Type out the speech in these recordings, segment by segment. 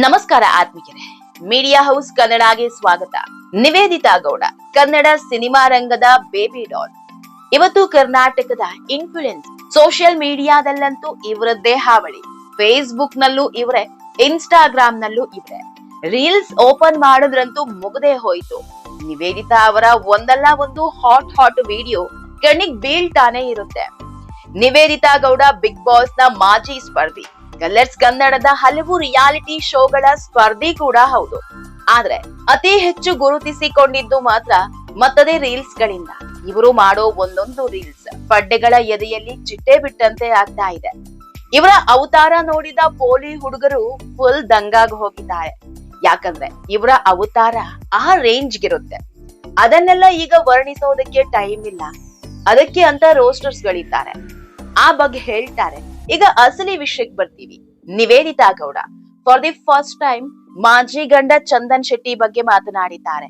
ನಮಸ್ಕಾರ ಆತ್ಮೀಯರೇ. Media house ಕನ್ನಡಗೆ ಸ್ವಾಗತ. ನಿವೇದಿತಾ ಗೌಡ, ಕನ್ನಡ ಸಿನಿಮಾ ರಂಗದ ಬೇಬಿ ಡಾಲ್. ಇವತ್ತು ಕರ್ನಾಟಕದ ಇನ್ಫ್ಲೂಯೆನ್ಸ್ ಸೋಷಿಯಲ್ ಮೀಡಿಯಾದಲ್ಲಂತೂ ಇವರದ್ದೇ ಹಾವಳಿ ಫೇಸ್ಬುಕ್ ನಲ್ಲೂ ಇವರೇ ಇನ್ಸ್ಟಾಗ್ರಾಮ್ ನಲ್ಲೂ ಇವರೇ. ರೀಲ್ಸ್ ಓಪನ್ ಮಾಡಿದ್ರಂತೂ ಮುಗದೆ ಹೋಯ್ತು. ನಿವೇದಿತಾ ಅವರ ಒಂದಲ್ಲ ಒಂದು ಹಾಟ್ ಹಾಟ್ ವಿಡಿಯೋ ಕಣ್ಣಿಗೆ ಬೀಳ್ತಾನೆ ಇರುತ್ತೆ. ನಿವೇದಿತಾ ಗೌಡ ಬಿಗ್ ಬಾಸ್ನ ಮಾಜಿ ಸ್ಪರ್ಧಿ. ಕಲರ್ಸ್ ಕನ್ನಡದ ಹಲವು ರಿಯಾಲಿಟಿ ಶೋಗಳ ಸ್ಪರ್ಧಿ ಕೂಡ ಹೌದು. ಆದ್ರೆ ಅತಿ ಹೆಚ್ಚು ಗುರುತಿಸಿಕೊಂಡಿದ್ದು ಮಾತ್ರ ಮತ್ತದೇ ರೀಲ್ಸ್ ಗಳಿಂದ ಇವರು ಮಾಡೋ ಒಂದೊಂದು ರೀಲ್ಸ್ ಪಡ್ಡೆಗಳ ಎದೆಯಲ್ಲಿ ಚಿಟ್ಟೆ ಬಿಟ್ಟಂತೆ ಆಗ್ತಾ ಇದೆ. ಇವರ ಅವತಾರ ನೋಡಿದ ಪೋಲಿ ಹುಡುಗರು ಫುಲ್ ದಂಗಾಗಿ ಹೋಗಿದ್ದಾರೆ ಯಾಕಂದ್ರೆ ಇವರ ಅವತಾರ ಆ ರೇಂಜ್ಗಿರುತ್ತೆ. ಅದನ್ನೆಲ್ಲ ಈಗ ವರ್ಣಿಸೋದಕ್ಕೆ ಟೈಮ್ ಇಲ್ಲ. ಅದಕ್ಕೆ ಅಂತ ರೋಸ್ಟರ್ಸ್ ಗಳಿದ್ದಾರೆ ಆ ಬಗ್ಗೆ ಹೇಳ್ತಾರೆ. ಈಗ ಅಸಲಿ ವಿಷಯಕ್ಕೆ ಬರ್ತೀವಿ. Nivedita Gowda for the first time ಮಾಜಿ ಗಂಡ ಚಂದನ್ ಶೆಟ್ಟಿ ಬಗ್ಗೆ ಮಾತನಾಡಿದ್ದಾರೆ.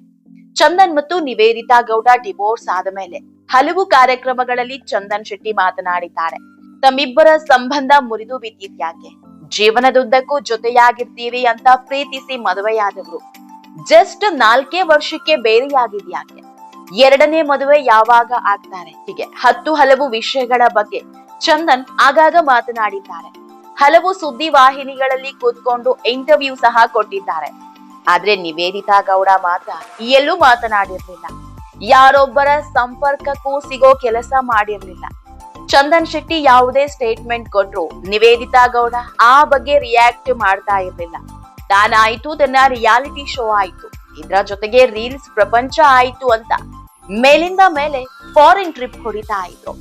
ಚಂದನ್ ಮತ್ತು ನಿವೇದಿತಾ ಗೌಡ ಡಿವೋರ್ಸ್ ಆದ ಮೇಲೆ ಹಲವು ಕಾರ್ಯಕ್ರಮಗಳಲ್ಲಿ ಚಂದನ್ ಶೆಟ್ಟಿ ಮಾತನಾಡಿದ್ದಾರೆ. ತಮ್ಮಿಬ್ಬರ ಸಂಬಂಧ ಮುರಿದು ಬಿದ್ದಿದ್ಯಾಕೆ ಜೀವನದುದ್ದಕ್ಕೂ ಜೊತೆಯಾಗಿರ್ತೀವಿ ಅಂತ ಪ್ರೀತಿಸಿ ಮದುವೆಯಾದವರು. ಜಸ್ಟ್ ನಾಲ್ಕೇ ವರ್ಷಕ್ಕೆ ಬೇರೆಯಾಗಿದ್ಯಾಕೆ ಎರಡನೇ ಮದುವೆ ಯಾವಾಗ ಆಗ್ತಾರೆ? ಹೀಗೆ ಹತ್ತು ಹಲವು ವಿಷಯಗಳ ಬಗ್ಗೆ ಚಂದನ್ ಆಗಾಗ ಮಾತನಾಡಿದ್ದಾರೆ. ಹಲವು ಸುದ್ದಿ ವಾಹಿನಿಗಳಲ್ಲಿ ಕೂತ್ಕೊಂಡು ಇಂಟರ್ವ್ಯೂ ಸಹ ಕೊಟ್ಟಿದ್ದಾರೆ. ಆದ್ರೆ ನಿವೇದಿತಾ ಗೌಡ ಮಾತ್ರ ಎಲ್ಲೂ ಮಾತನಾಡಿರ್ಲಿಲ್ಲ. ಯಾರೊಬ್ಬರ ಸಂಪರ್ಕಕ್ಕೂ ಸಿಗೋ ಕೆಲಸ ಮಾಡಿರ್ಲಿಲ್ಲ. ಚಂದನ್ ಶೆಟ್ಟಿ ಯಾವುದೇ ಸ್ಟೇಟ್ಮೆಂಟ್ ಕೊಟ್ರು ನಿವೇದಿತಾ ಗೌಡ ಆ ಬಗ್ಗೆ ರಿಯಾಕ್ಟ್ ಮಾಡ್ತಾ ಇರ್ಲಿಲ್ಲ. ತಾನಾಯ್ತು, ತನ್ನ ರಿಯಾಲಿಟಿ ಶೋ ಆಯ್ತು. ಇದ್ರ ಜೊತೆಗೆ ರೀಲ್ಸ್ ಪ್ರಪಂಚ ಆಯ್ತು ಅಂತ ಮೇಲಿಂದ ಮೇಲೆ ಫಾರಿನ್ ಟ್ರಿಪ್ ಹೊಡಿತಾ ಇದ್ರು.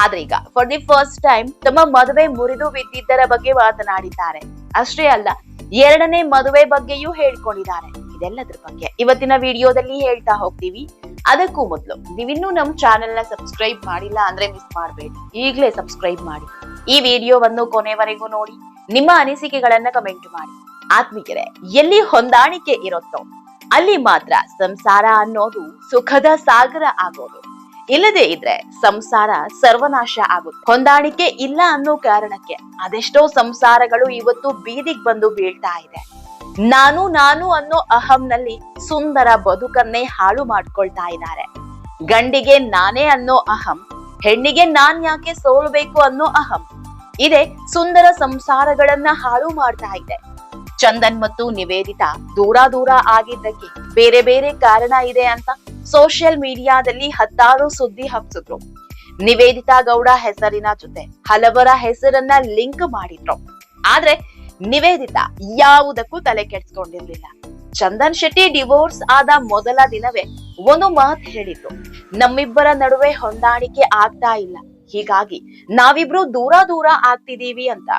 ಆದ್ರೀಗ ಫಾರ್ ದಿ ಫಸ್ಟ್ ಟೈಮ್ ತಮ್ಮ ಮದುವೆ ಮುರಿದು ಬಿದ್ದಿದ್ದರ ಬಗ್ಗೆ ಮಾತನಾಡಿದ್ದಾರೆ. ಅಷ್ಟೇ ಅಲ್ಲ, ಎರಡನೇ ಮದುವೆ ಬಗ್ಗೆಯೂ ಹೇಳ್ಕೊಂಡಿದ್ದಾರೆ. ಇದೆಲ್ಲದ್ರ ಬಗ್ಗೆ ಇವತ್ತಿನ ವಿಡಿಯೋದಲ್ಲಿ ಹೇಳ್ತಾ ಹೋಗ್ತೀವಿ. ಅದಕ್ಕೂ ಮೊದಲು ನೀವಿನ್ನೂ ನಮ್ಮ ಚಾನೆಲ್ನ ಸಬ್ಸ್ಕ್ರೈಬ್ ಮಾಡಿಲ್ಲ ಅಂದ್ರೆ ಮಿಸ್ ಮಾಡಬೇಡಿ. ಈಗಲೇ ಸಬ್ಸ್ಕ್ರೈಬ್ ಮಾಡಿ. ಈ ವಿಡಿಯೋವನ್ನು ಕೊನೆವರೆಗೂ ನೋಡಿ, ನಿಮ್ಮ ಅನಿಸಿಕೆಗಳನ್ನ ಕಮೆಂಟ್ ಮಾಡಿ. ಆತ್ಮೀಯರೇ, ಎಲ್ಲಿ ಹೊಂದಾಣಿಕೆ ಇರುತ್ತೋ ಅಲ್ಲಿ ಮಾತ್ರ ಸಂಸಾರ ಅನ್ನೋದು ಸುಖದ ಸಾಗರ ಆಗೋದು. ಇಲ್ಲದೆ ಇದ್ರೆ ಸಂಸಾರ ಸರ್ವನಾಶ ಆಗುತ್ತೆ. ಹೊಂದಾಣಿಕೆ ಇಲ್ಲ ಅನ್ನೋ ಕಾರಣಕ್ಕೆ ಅದೆಷ್ಟೋ ಸಂಸಾರಗಳು ಇವತ್ತು ಬೀದಿಗ್ ಬಂದು ಬೀಳ್ತಾ ಇದೆ. ನಾನು ನಾನು ಅನ್ನೋ ಅಹಂನಲ್ಲಿ ಸುಂದರ ಬದುಕನ್ನೇ ಹಾಳು ಮಾಡ್ಕೊಳ್ತಾ ಇದ್ದಾರೆ. ಗಂಡಿಗೆ ನಾನೇ ಅನ್ನೋ ಅಹಂ, ಹೆಣ್ಣಿಗೆ ನಾನ್ ಯಾಕೆ ಸೋಲ್ಬೇಕು ಅನ್ನೋ ಅಹಂ, ಇದೆ ಸುಂದರ ಸಂಸಾರಗಳನ್ನ ಹಾಳು ಮಾಡ್ತಾ ಇದೆ. ಚಂದನ್ ಮತ್ತು ನಿವೇದಿತಾ ದೂರ ದೂರ ಆಗಿದ್ದಕ್ಕೆ ಬೇರೆ ಬೇರೆ ಕಾರಣ ಇದೆ ಅಂತ ಸೋಷಿಯಲ್ ಮೀಡಿಯಾದಲ್ಲಿ ಹತ್ತಾರು ಸುದ್ದಿ ಹಬ್ಸಿದ್ರು. ನಿವೇದಿತಾ ಗೌಡ ಹೆಸರಿನ ಜೊತೆ ಹಲವರ ಹೆಸರನ್ನ ಲಿಂಕ್ ಮಾಡಿದ್ರು. ಆದ್ರೆ ನಿವೇದಿತಾ ಯಾವುದಕ್ಕೂ ತಲೆ ಕೆಡ್ಸ್ಕೊಂಡಿರ್ಲಿಲ್ಲ. ಚಂದನ್ ಶೆಟ್ಟಿ ಡಿವೋರ್ಸ್ ಆದ ಮೊದಲ ದಿನವೇ ಒಂದು ಮಾತು ಹೇಳಿದ್ರು. ನಮ್ಮಿಬ್ಬರ ನಡುವೆ ಹೊಂದಾಣಿಕೆ ಆಗ್ತಾ ಇಲ್ಲ. ಹೀಗಾಗಿ ನಾವಿಬ್ರು ದೂರ ದೂರ ಆಗ್ತಿದೀವಿ ಅಂತ.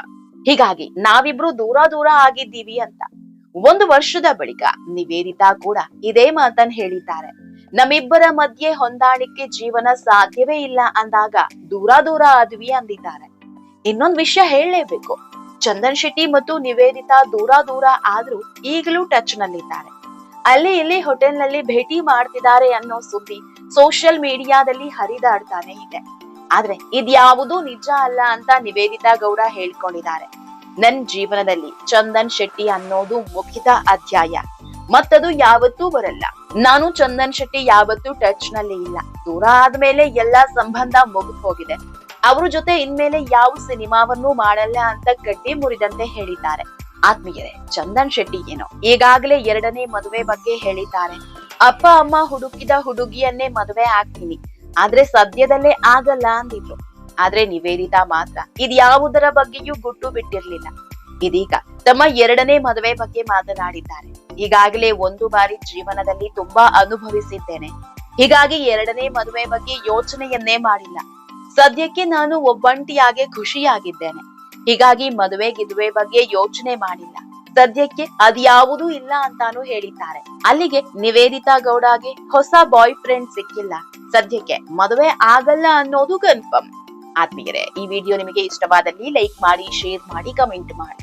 ಹೀಗಾಗಿ ನಾವಿಬ್ರು ದೂರ ದೂರ ಆಗಿದ್ದೀವಿ ಅಂತ. ಒಂದು ವರ್ಷದ ಬಳಿಕ ನಿವೇದಿತಾ ಕೂಡ ಇದೇ ಮಾತನ್ನ ಹೇಳಿದ್ದಾರೆ. ನಮ್ಮಿಬ್ಬರ ಮಧ್ಯೆ ಹೊಂದಾಣಿಕೆ ಜೀವನ ಸಾಧ್ಯವೇ ಇಲ್ಲ ಅಂದಾಗ ದೂರ ದೂರ ಆದ್ವಿ ಅಂದಿದ್ದಾರೆ. ಇನ್ನೊಂದ್ ವಿಷಯ ಹೇಳಲೇಬೇಕು. ಚಂದನ್ ಶೆಟ್ಟಿ ಮತ್ತು ನಿವೇದಿತಾ ದೂರ ದೂರ ಆದ್ರೂ ಈಗಲೂ ಟಚ್ ನಲ್ಲಿದ್ದಾರೆ. ಅಲ್ಲಿ ಇಲ್ಲಿ ಹೋಟೆಲ್ನಲ್ಲಿ ಭೇಟಿ ಮಾಡ್ತಿದ್ದಾರೆ ಅನ್ನೋ ಸುದ್ದಿ ಸೋಷಿಯಲ್ ಮೀಡಿಯಾದಲ್ಲಿ ಹರಿದಾಡ್ತಾನೆ ಇದೆ. ಆದ್ರೆ ಇದ್ಯಾವುದೂ ನಿಜ ಅಲ್ಲ ಅಂತ ನಿವೇದಿತಾ ಗೌಡ ಹೇಳ್ಕೊಂಡಿದ್ದಾರೆ. ನನ್ ಜೀವನದಲ್ಲಿ ಚಂದನ್ ಶೆಟ್ಟಿ ಅನ್ನೋದು ಮುಗಿದ ಅಧ್ಯಾಯ. ಮತ್ತದು ಯಾವತ್ತೂ ಬರಲ್ಲ. ನಾನು ಚಂದನ್ ಶೆಟ್ಟಿ ಯಾವತ್ತೂ ಟಚ್ನಲ್ಲಿ ಇಲ್ಲ. ದೂರ ಆದ್ಮೇಲೆ ಎಲ್ಲಾ ಸಂಬಂಧ ಮುಗಿದು ಹೋಗಿದೆ. ಅವ್ರ ಜೊತೆ ಇನ್ಮೇಲೆ ಯಾವ ಸಿನಿಮಾವನ್ನು ಮಾಡಲ್ಲ ಅಂತ ಗಟ್ಟಿ ಮುರಿದಂತೆ ಹೇಳಿದ್ದಾರೆ. ಆತ್ಮೀಯರೇ, ಚಂದನ್ ಶೆಟ್ಟಿ ಏನೋ? ಈಗಾಗಲೇ ಎರಡನೇ ಮದುವೆ ಬಗ್ಗೆ ಹೇಳಿದ್ದಾರೆ. ಅಪ್ಪ, ಅಮ್ಮ ಹುಡುಕಿದ ಹುಡುಗಿಯನ್ನೇ ಮದುವೆ ಆಗ್ತೀನಿ. ಆದ್ರೆ ಸದ್ಯದಲ್ಲೇ ಆಗಲ್ಲ ಅಂದಿದ್ರು. ಆದ್ರೆ ನಿವೇದಿತಾ ಮಾತ್ರ ಇದ್ಯಾವುದರ ಬಗ್ಗೆಯೂ ಗುಟ್ಟು ಬಿಟ್ಟಿರ್ಲಿಲ್ಲ. ಇದೀಗ ತಮ್ಮ ಎರಡನೇ ಮದುವೆ ಬಗ್ಗೆ ಮಾತನಾಡಿದ್ದಾರೆ. ಈಗಾಗಲೇ ಒಂದು ಬಾರಿ ಜೀವನದಲ್ಲಿ ತುಂಬಾ ಅನುಭವಿಸಿದ್ದೇನೆ. ಹೀಗಾಗಿ ಎರಡನೇ ಮದುವೆ ಬಗ್ಗೆ ಯೋಚನೆಯನ್ನೇ ಮಾಡಿಲ್ಲ. ಸದ್ಯಕ್ಕೆ ನಾನು ಒಬ್ಬಂಟಿಯಾಗಿ ಖುಷಿಯಾಗಿದ್ದೇನೆ. ಹೀಗಾಗಿ ಮದುವೆ ಗಿದುವೆ ಬಗ್ಗೆ ಯೋಚನೆ ಮಾಡಿಲ್ಲ. ಸದ್ಯಕ್ಕೆ ಅದ್ಯಾವುದೂ ಇಲ್ಲ ಅಂತಾನು ಹೇಳಿದ್ದಾರೆ. ಅಲ್ಲಿಗೆ ನಿವೇದಿತಾ ಗೌಡಗೆ ಹೊಸ ಬಾಯ್ ಫ್ರೆಂಡ್ ಸಿಕ್ಕಿಲ್ಲ. ಸದ್ಯಕ್ಕೆ ಮದುವೆ ಆಗಲ್ಲ ಅನ್ನೋದು ಕನ್ಫರ್ಮ್ ಆತ್ಮೀಯರೇ, ಈ ವಿಡಿಯೋ ನಿಮಗೆ ಇಷ್ಟವಾದಲ್ಲಿ ಲೈಕ್ ಮಾಡಿ, ಶೇರ್ ಮಾಡಿ, ಕಮೆಂಟ್ ಮಾಡಿ.